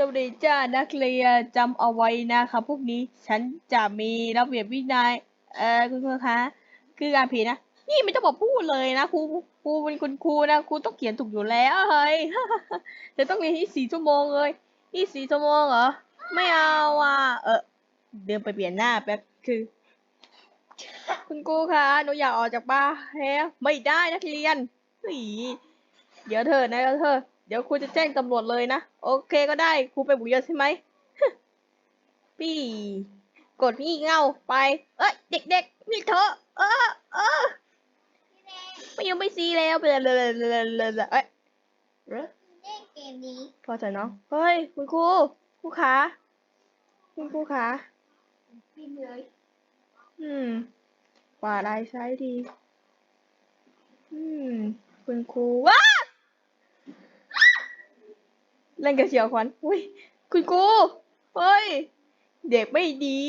สวัสดีจ้านักเรียนจำเอาไว้นะครับพวกนี้ฉันจะมีระเบียบวินัยเออคุณครูคะคือการผิดนะนี่ไม่ต้องบอกพูดเลยนะครูครูเป็นคุณครูนะครูต้องเขียนถูกอยู่แล้วเฮ้ยจะต้องเรียนที่สี่ชั่วโมงเลยที่สี่ชั่วโมงเหรอไม่เอาอะเออเดินไปเปลี่ยนหน้าแป๊บคือ คุณครูคะหนูอยากออกจากบ้านแล้วไม่ได้นักเรียนเฮ้ยเดี๋ยวเธอนะเดี๋ยวเธอ เดี๋ยวครูจะแจ้งตำรวจเลยนะ โอเคก็ได้ครูไปบุกเยอะใช่ไหมพี่กดงี่เงาไป เอ้ยเด็กๆนี่เธอ เออเออไม่ยังไม่ซีแล้วไปเลยเลยเลยเลยเลยเอ้ยเล่นเกมนี้พอใจเนาะเฮ้ยคุณครูครูขาคุณครูขาปินเลยอืมกว่าลายใช้ดี อืม คุณครูว้า เล่นกับเฉียวขวัญอุ้ยคุณครูเฮ้ย เด็กไม่ดี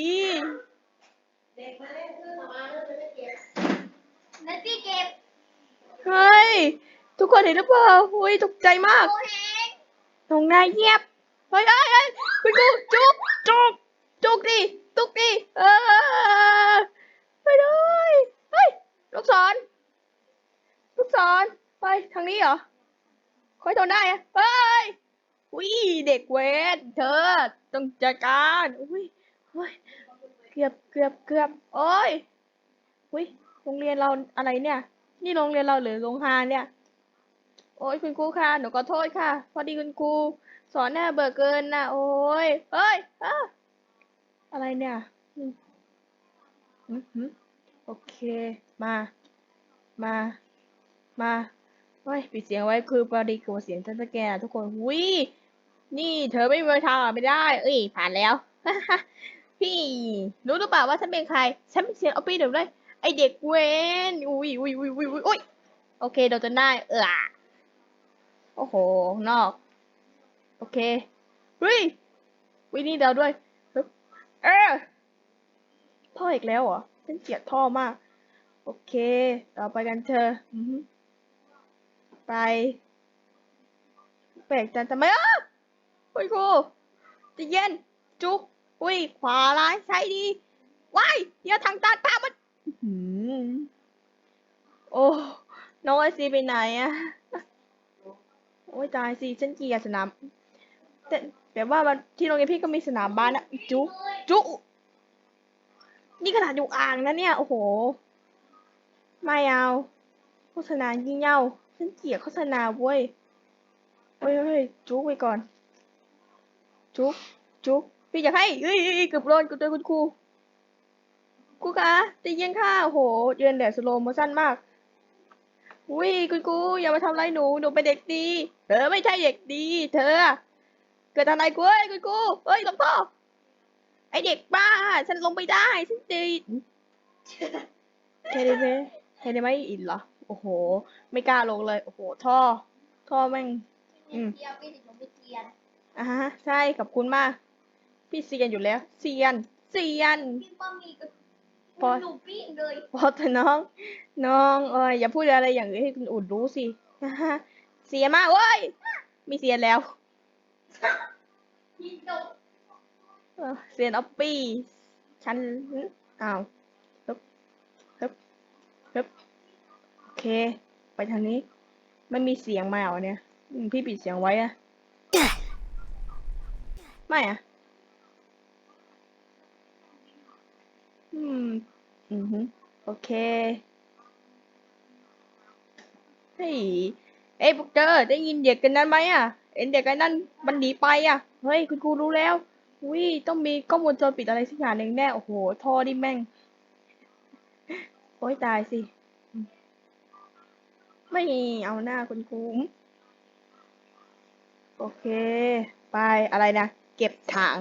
แล้วพี่เก็บเฮ้ย ทุกคนเห็นหรือเปล่าอุ้ยตกใจมาก โอเฮงตรงหน้าเงียบ เฮ้ยเฮ้ยเฮ้ยคุณครูจุกจุกจุกดิจุกดิเออไปเลยเฮ้ย ลูกศร ลูกศร ไปทางนี้เหรอค่อยทนได้อะเฮ้ย อุ้ยเด็กเวทเธอต้องจัดการอุ้ยเฮ้ยเกือบเกือบเกือบโอ้ยอุ้ยโรงเรียนเราอะไรเนี่ย นี่โรงเรียนเราหรือโรงงานเนี่ย โอ้ยคุณครูค่ะหนูขอโทษค่ะ พอดีคุณครูสอนแน่เบอร์เกินนะโอ้ยเฮ้ยอ้าอะไรเนี่ยอืมอืมโอเค มา มา มาเฮ้ยปิดเสียงไว้คือพอดีกลัวเสียงฉันสแกนทุกคนวิ นี่เธอไม่มีทางอะไม่ได้ เอ้ย ผ่านแล้ว พี่ รู้หรือเปล่าว่าฉันเป็นใคร ฉันเป็นเสียงเอาปีเดี๋ยวเลยไอเด็กเวนอุ้ยอุ้ยอุ้ยอุ้ยอุ้ยอุ้ยโอเคโดนจนได้เออโอ้โห นอก โอเคเฮ้ยวินี่เดาด้วย เออท่ออีกแล้วเหรอ ฉันเกลียดท่อมาก โอเค ต่อไปกันเธอะอือหือไป แปลกจังทำไมอะ โอ้ยครูจะเย็น จุกอุ้ย ขวาร้ายใช้ดีว้ายเดี๋ยวทางตัดภาพมันหือโอ้น้องไอซีไปไหนอะโอ้ยตายสิฉันเกลียดสนาม แต่แต่ว่ามันที่โรงเรียนพี่ก็มีสนามบ้าสนะจุจุนี่ขนาดอยู่อ่างนะเนี่ย โอ้โห ไม่เอาโฆษณายี่เง่าฉันเกลียดโฆษณาเว้ยเฮ้ยเฮ้ยจุกไว้ก่อน จุกจุกพี่อยากให้เอ้ยเอ้ยเอ้ยเกือบโดนเกือบโดนคุณครูครูคะใจะเย็นค่ะโอ้โหเยืนแดดสโลโมชั่นมากอุ้ยคุณครูอย่ามาทำอะไรหนูหนูเป็นเด็กดีเธอไม่ใช่เด็กดี เธอ เกิดอะไรกูเอ้ยคุณครูเฮ้ยหลวงพ่อไอเด็กบ้า ฉันลงไม่ได้ฉันตีเทเลเมเทเลไม่อินเหรอโอ้โห ไม่กล้าลงเลย โอ้โห ท่อ ท่อแม่งอืมเดียวพี่ถึงลงไปเกียน อ่าฮะใช่ขอบคุณมาก พี่เซียนอยู่แล้วเซียนเซียน พี่ป้อมมีก็พอหนูปิ้งเลยพอเถอะน้อง น้องเอ้ยอย่าพูดอะไรอย่างอื่นให้คุณอุ่นรู้สิอ่าฮะเสียมากเว้ยมีเซียนแล้วพี่จบเออเซียนออปปี้ฉันอ้าวฮึบฮึบฮึบโอเค ไปทางนี้ ไม่มีเสียงมาเหรอเนี่ยอืมพี่ปิดเสียงไว้อะ ไม่อะอืม อือฮึโอเค เฮ้ย เอ้ยพวกเธอได้ยินเด็กกันนั้นไหมอะเอ็นเด็กกันนั้นมันหนีไปอะ เฮ้ย คุณครูรู้แล้วอุ้ยต้องมีกล้องวงจรปิดอะไรสักอย่างหนึ่งแน่ โอ้โห ท่อนี่แม่ง โอ้ยตายสิ ไม่เอาหน้าคุณครู โอเค ไปอะไรนะ เก็บถัง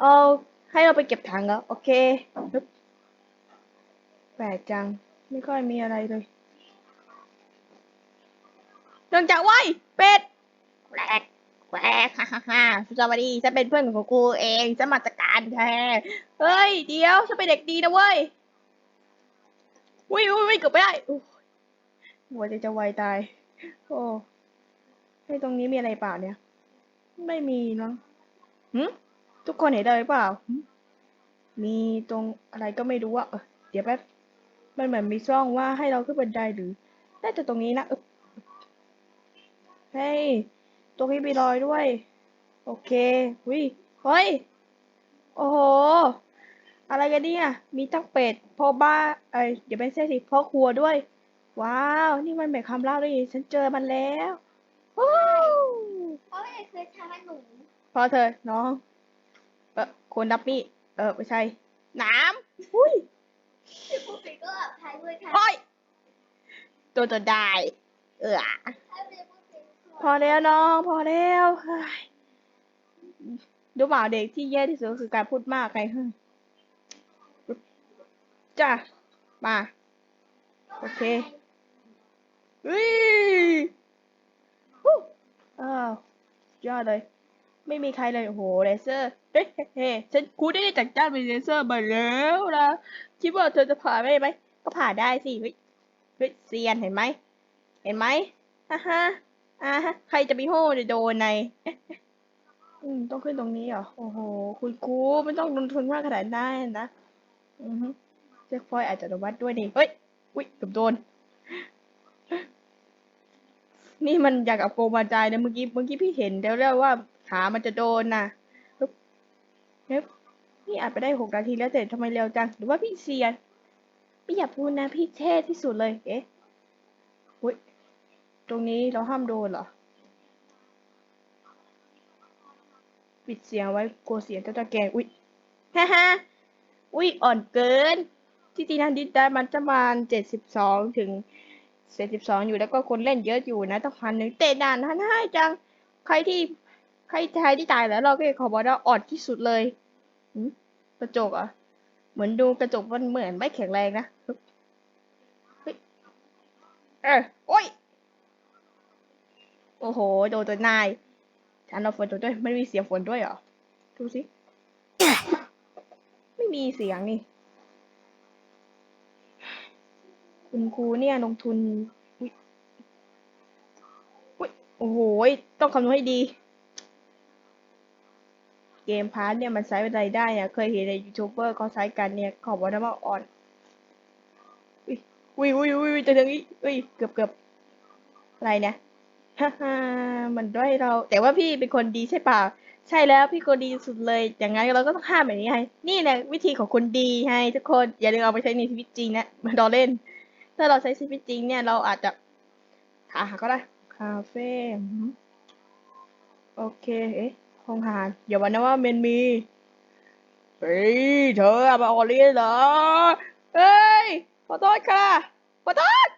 เอาให้เราไปเก็บถังเหรอโอเคแปลกจัง ไม่ค่อยมีอะไรเลยเนื่องจากไว้ยเป็ดแหวกแหวกฮ่าฮ่าฮ่าสวัสดีฉันเป็นเพื่อนของกูเองฉันมาจัดการแทนเฮ้ย เดี๋ยวฉันเป็นเด็กดีนะเว้ยอุ้ยอุ้ยเกือบไม่ได้หัวใจจะวายตาย โอ้ให้ตรงนี้มีอะไรเปล่าเนี่ย ไม่มีเนาะ หืมทุกคนเห็นเลยเปล่า มีตรงอะไรก็ไม่รู้อะเออเดี๋ยวแป๊บ มันเหมือนมีช่องว่าให้เราขึ้นบันไดหรือ น่าจะตรงนี้นะเฮ้ย ตรงนี้มีรอยด้วย โอเควิเฮ้ย โอ้โห อะไรกันเนี่ย มีตั้งเป็ดพ่อบ้าเอ้ยเดี๋ยวไม่ใช่สิพ่อครัวด้วย ว้าว นี่มันเป็นคำเล่าด้วยฉันเจอมันแล้วว้าวเพราะไม่ได้เคยทำให้หนู พอเธอะน้อง เออคนรับมีดเออไม่ใช่น้ำอุ้ยที่พูดไปก็ทายด้วยค่ะโอ้ยตัวตัวได้ เออถ้าไม่ได้พูดไปก็พอแล้วน้องพอแล้วเฮ้ยดูเปล่าเด็กที่แย่ที่สุดก็คือการพูดมากไงเฮ้ยจ้ะมา โอเคเฮ้ยฮู้อ้าวยอดเลย ไม่มีใครเลยโหเลเซอร์เฮ้ยเฮ้ยฉันกูได้จัดจ้านเป็นเลเซอร์มาแล้วนะคิดว่าเธอจะผ่านได้ไหมก็ผ่านได้สิเฮ้ยเฮ้ยเซียนเห็นไหมเห็นไหมฮ่าฮ่าอ่าฮะใครจะไปโห่จะโดนในอืมต้องขึ้นตรงนี้เหรอโอ้โหคุณครูไม่ต้องลงทุนมากขนาดนั้นนะอือฮึเช็คพอยต์อาจจะโดนวัดด้วยนี่เฮ้ยอุ้ยเกือบโดนนี่มันอยากกับโกมาจายนะเมื่อกี้เมื่อกี้พี่เห็นแล้วแล้วว่า ขามันจะโดนนะปึ๊บเฮ้ยนี่อาจไปได้หกนาทีแล้วแต่ทำไมเร็วจัง หรือว่าพี่เซียน พี่อย่าพูดนะ พี่เท่ที่สุดเลย เอ๊ะอุ้ยตรงนี้เราห้ามโดนเหรอ ปิดเสียงไว้กลัวเสียงจะตะแกงอุ้ยฮ่าฮ่าอุ้ยอ่อนเกิน ที่จริงนะดิสได้มันจะมาณเจ็ดสิบสองถึงเจ็ดสิบสองอยู่แล้วก็คนเล่นเยอะอยู่นะต้องพันหนึ่งเตะนานท่านให้จัง ใครที่ ใครใครที่ตายแล้วเราก็ขอบอกว่าอ่อนที่สุดเลยกระจกอะเหมือนดูกระจกมันเหมือนไม่แข็งแรงนะเฮ้ยเออโอ้ย โอ้โห โดนตัวนายฉันเอาฝนตัวด้วยไม่มีเสียงฝนด้วยเหรอ ดูสิ ไม่มีเสียงนี่ คุณครูเนี่ยลงทุนอุ๊ยอุ๊ยโอ้โห ต้องคำนวณให้ดี เกมพาร์ทเนี่ยมันใช้อะไรได้เนี่ย เคยเห็นในยูทูบเบอร์เขาใช้กันเนี่ยขอบอกนะว่าอ่อนอุ้ยอุ้ยอุ้ยอุ้ยจะถึงอีกอุ้ยเกือบเกือบอะไรเนี่ยฮ่าฮ่ามันด้อยเรา แต่ว่าพี่เป็นคนดีใช่ป่าใช่แล้วพี่คนดีสุดเลย อย่างนั้นเราก็ต้องห้ามแบบนี้ไงนี่แหละวิธีของคนดีไงทุกคนอย่าลืมเอาไปใช้ในชีวิตจริงนะมันดอเล่น ถ้าเราใช้ชีวิตจริงเนี่ยเราอาจจะหาหาก็ได้คาเฟ่โอเคเอ๊ะ ห้องอาหารอย่าวันนะว่ามันมี เฮ้ย เธอเอามาออกเรียนเหรอ เฮ้ย ขอโทษค่ะ ขอโทษ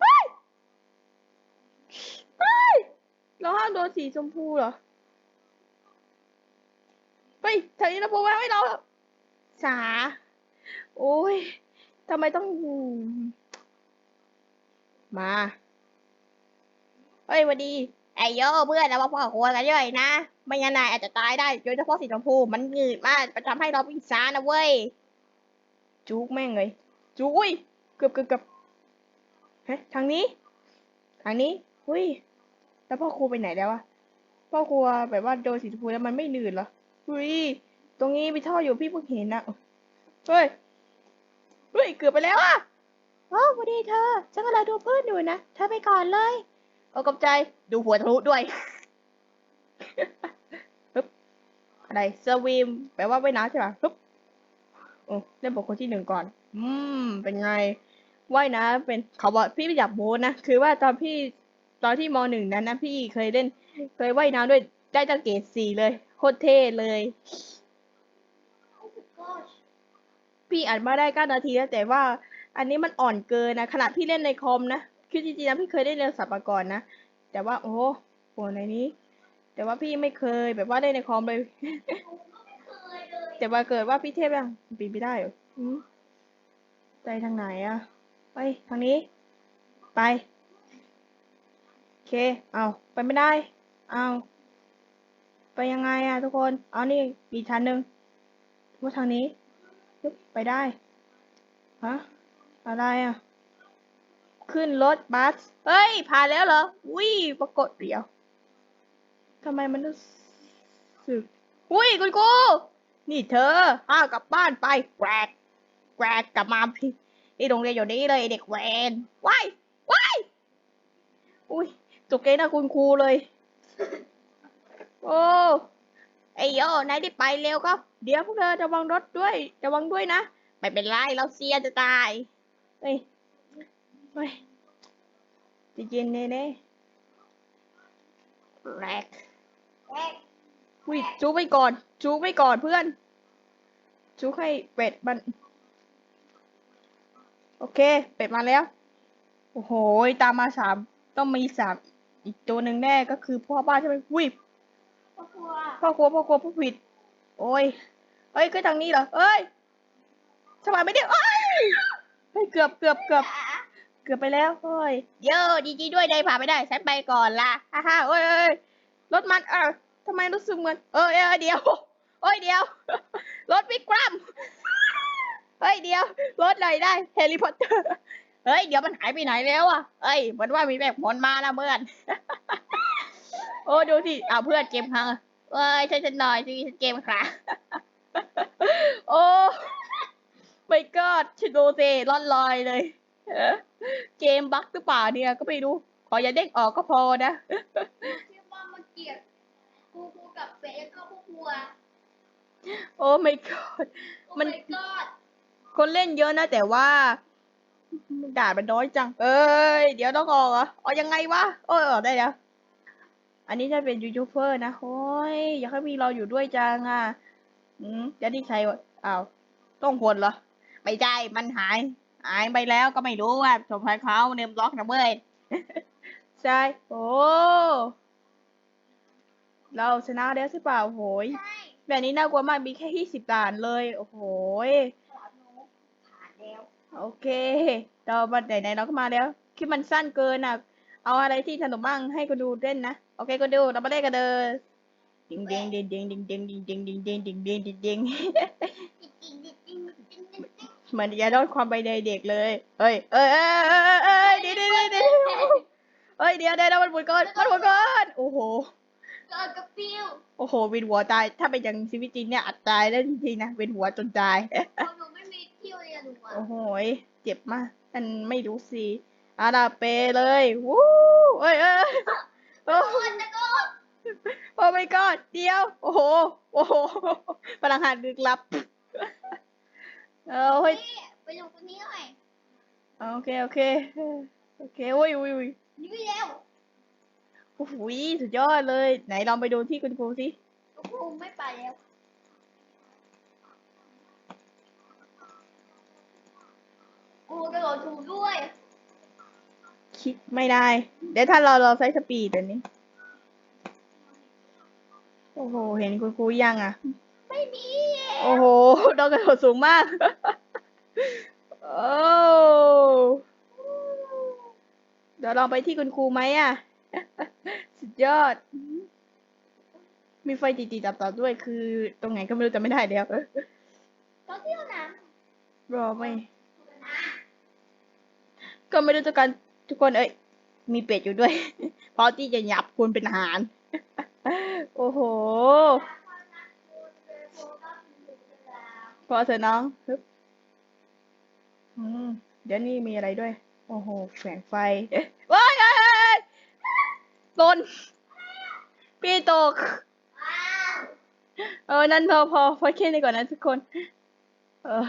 เฮ้ยเฮ้ยเราห้ามโดนสีชมพูเหรอ เฮ้ยเธอนี่เราพูดไว้ให้เราสา โอ้ยทำไมต้อง มา เฮ้ยวันดี ไอโยเพื่อนเรามาพ่อครัวกันด้วยนะ ไม่งั้นนายอาจจะตายได้ โดยเฉพาะสีชมพู มันหนืดมากมันทำให้เราพิษานะเว้ย จุกแม่งเลย จุกอุ้ย เกือบเกือบเกือบเฮ้ยทางนี้ ทางนี้ อุ้ย แล้วพ่อครูไปไหนแล้ววะ พ่อครัวแบบว่าโดนสีชมพูแล้วมันไม่หนืดเหรอ อุ้ย ตรงนี้มีท่ออยู่พี่เพิ่งเห็นนะเฮ้ย เฮ้ย เกือบไปแล้วอะโอ้พอดีเธอ ฉันกำลังดูเพื่อนอยู่นะ เธอไปก่อนเลยเอากำใจ ดูหัวทะลุด้วย ปึ๊บ อะไรเซอร์วีมแปลว่าว่ายน้ำใช่ปะปึ๊บโอ้เล่นบทคนที่หนึ่งก่อน อืม เป็นไงว่ายน้ำเป็นเขาบอกพี่ไม่อยากโม้นะ คือว่าตอนพี่ตอนที่มหนึ่งนั้นนะพี่เคยเล่น เคยว่ายน้ำด้วยได้จังเกรดสี่เลย โคตรเท่เลย พี่อ่านมาได้เก้านาทีแล้วแต่ว่า อันนี้มันอ่อนเกินนะขนาดพี่เล่นในคอมนะ คือจริงๆนะพี่เคยได้เรียนสับมาก่อนนะ แต่ว่าโอ้โหในนี้ แต่ว่าพี่ไม่เคยแบบว่าเล่นในคอมเลย แต่ว่าเกิดว่าพี่เทพยังปีนไม่ได้เหรออืมไปทางไหนอะไปทางนี้ ไปโอเค เอาไปไม่ได้ เอาไปยังไงอะทุกคน เอานี่มีชั้นหนึ่งว่าทางนี้ปึ๊บไปได้ ฮะ อะไรอะขึ้นรถบัส เฮ้ย ผ่านแล้วเหรออุ้ยปรากฏเดี๋ยว ทำไมมันรู้สึกอุ้ยคุณครูนี่เธออ้าวกลับบ้านไปแกรกแกรกกลับมาที่ที่โรงเรียนอยู่นี้เลยเด็กแวนว้ายว้ายอุ้ยจกเกนะคุณครูเลย โอ้ไอโยนายได้ไปเร็วก็ เดี๋ยวพวกเธอระวังรถด้วย ระวังด้วยนะ ไม่เป็นไรเราเสียจะตาย เฮ้ย เฮ้ยใจะเย็นเน่เน่แรก เอ๊ะอุ้ยจูไปก่อนจูไปก่อนเพื่อนจูให้เป็ดมัน โอเค เป็ดมาแล้ว โอ้โห ตามมาสาม ต้องมีสามอีกตัวหนึ่งแน่ก็คือพ่อบ้านใช่ไหมวิพ่อครัว พ่อครัว พ่อครัวผู้ผิด โอ้ย เอ้ยก็ทางนี้เหรอ เอ้ยทำไมไม่ได้เอ้ยเฮ้ย เกือบเกือบเกือบเกือบไปแล้วเฮ้ย เยอะดีจีด้วยได้ผ่านไม่ได้ฉันไปก่อนละฮ่าฮ่าเอ้ยเอ้ย รถมันเออทำไมรู้สึกเหมือน เออเออเดียวโอ้ยเดียว รถวิกรัมเฮ้ยเดียว รถอะไรได้แฮร์รี่พอตเตอร์ เฮ้ย เดี๋ยวมันหายไปไหนแล้วอะเอ้ยเหมือนว่ามีแบบหมนมาล้วเพื่อน โอ้ดูสิเอาเพื่อนเกมครั้งเอ้ยช่วยฉันหน่อยสิฉันเกมครั้งโอ้ไม่กอดชิโดเซร่อนลอยเลยเกมบั๊กหรือเปล่าเนี่ยก็ไม่รู้ ขออย่าเด้งออกก็พอนะ เกลียดครูครูกับเฟซก็พ่อครัวโอ้ไม่กอดมันโอ้ my god คนเล่นเยอะนะแต่ว่าด่ามันน้อยจัง เอ้ย เดี๋ยวต้องออกเหรอเอายังไงวะโอ้ยออกได้แล้ว อันนี้ถ้าเป็นยูทูบเบอร์นะโอ้ยอยากให้มีเราอยู่ด้วยจังอะอืมจะนี่ใครวะอ้าวต้องคนเหรอ ไม่ใช่มันหาย หายไปแล้วก็ไม่รู้ว่าสมภารเขาเนมบล็อกนะเว้ย ใช่ โอ้ เราชนะแล้วใช่เปล่าโหย ใช่แบบนี้น่ากลัวมากมีแค่ยี่สิบด่านเลย โอ้โหยขอหนูผ่านแล้วโอเค เรามาไหนๆเราก็มาแล้วคลิปมันสั้นเกินอะ เอาอะไรที่สนุกบ้างให้กูดูเล่นนะ โอเคกูดูเรามาเล่นกันเลยดิงดิงดิงดิงดิงดิงดิงดิงดิงดิงดิงดิงดิงดิงจริงจริงจริงจริงจริงจริงเหมือนอย่าโดความไปในเด็กเลยเอ้ยเอ้ยเอ้ยเอ้ยเอ้ยเดี๋ยวเดี๋ยวเดี๋ยวเอ้ยเดี๋ยวเดี๋ยวมันหมุนก่อนมันหมุนก่อนโอ้โห เกิดกับฟิวโอ้โหวินหัวตาย ถ้าเป็นอย่างชีวิตจริงเนี่ยอัดตายแล้วจริงๆนะเป็นหัวจนตายเพราะหนูไม่มีที่เรียนหนูอะโอ้โหยเจ็บมากมันไม่รู้สิอาราเปเลยวู้เอ้ยเอ้ยโอ้โอนตะโกนโอ้ my god เดียว โอ้โห โอ้โหพลังงานลึกลับ เออเฮ้ย นี่ไปดูคนนี้หน่อยโอเค โอเค โอเคโอ้ยอุ้ยอุ้ยนี่เร็ว โอ้โหสุดยอดเลย ไหนลองไปดูที่คุณครูสิครูไม่ไปแล้วครูกระโดดถูกด้วย คิดไม่ได้ เดี๋ยวถ้าเราเราใช้สปีดอันนี้ โอ้โห เห็นคุณครูยังอะ ไม่มี โอ้โหดอกกระโดดสูงมาก โอ้เดี๋ยวลองไปที่คุณครูไหมอะ สุดยอด มีไฟติดๆตับๆด้วย คือ ตรงไหนก็ไม่รู้จำไม่ได้แล้วก็เที่ยวน้รอไม่ำก็ไม่รู้จะกันทุกคนเอ้ย มีเป็ดอยู่ด้วยพร้อมที่จะหยับคุณเป็นอาหาร โอ้โห พอเถอะน้องฮึบอืมเดี๋ยวนี้มีอะไรด้วย โอ้โห แสงไฟเอ๊ะว้าย เอ้ยเอ้ยเอ้ยหล่นพี่ตก เออ นั่นพอพอพอแค่นี้ก่อนนะทุกคน เออ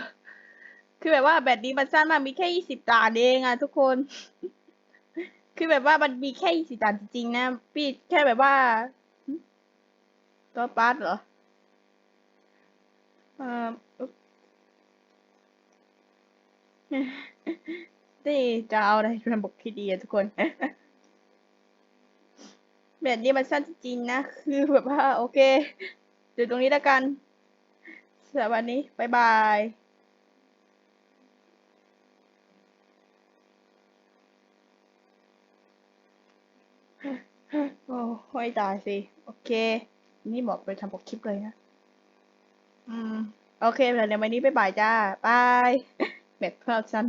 คือแบบว่าแบตนี้มันสั้นมากมีแค่ยี่สิบด่านเองอะทุกคน คือแบบว่ามันมีแค่ยี่สิบด่านจริงๆนะ พี่แค่แบบว่า ตัวปาร์ตเหรอ เออนี่จะเอาอะไรระบบที่ดีอะทุกคน แบบนี้มันสั้นจริงๆนะ คือแบบว่าโอเคเดี๋ยวตรงนี้แล้วกันสำหรับวันนี้บายบายโอ้ห้อยตายสิ โอเค นี่บอกไปทำปกคลิปเลยนะ อืม โอเคเดี๋ยววันนี้บายบายจ้า บาย แบบเพิ่มสั้น